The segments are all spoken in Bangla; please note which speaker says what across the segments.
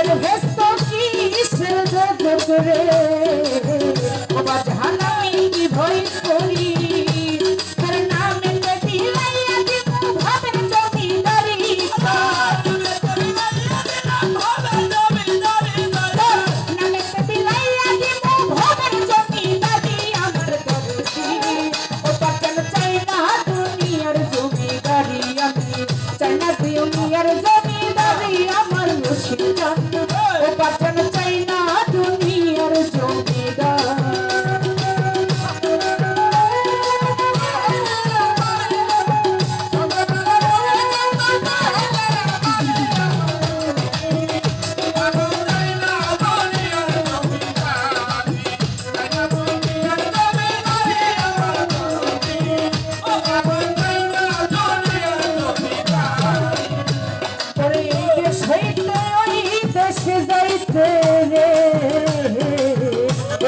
Speaker 1: মনের ব্যস্ত কি সে জগত রে?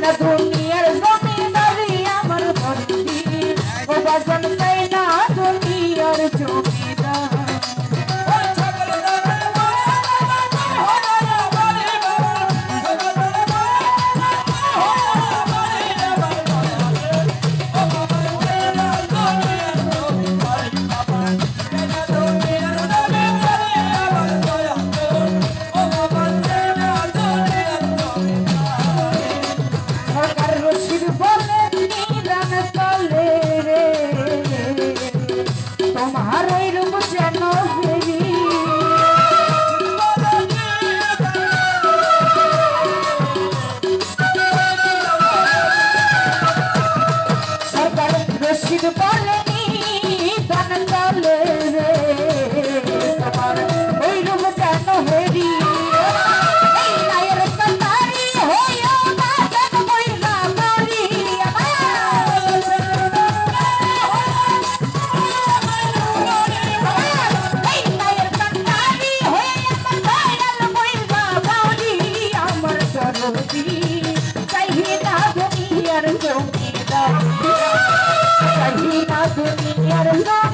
Speaker 1: na tua support. 나도 미안해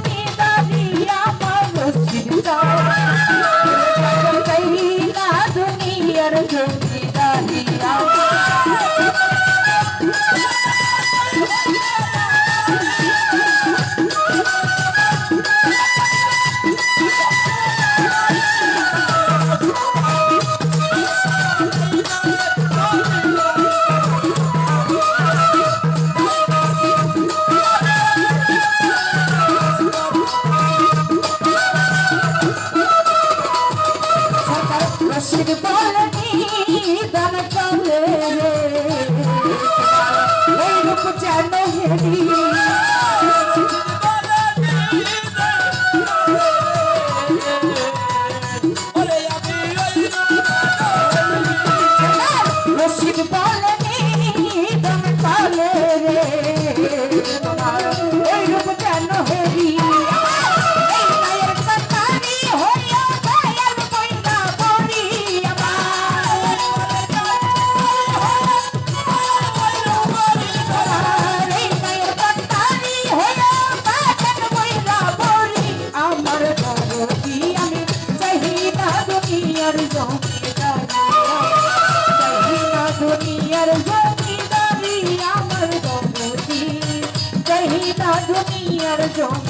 Speaker 1: হাসির বলনি দান চলে রে। রূপ যেন হেরি। দুনিয়ার জমিদারি জয় না দুনিয়ার জমিদারি আমার কবি জয় না দুনিয়ার জমি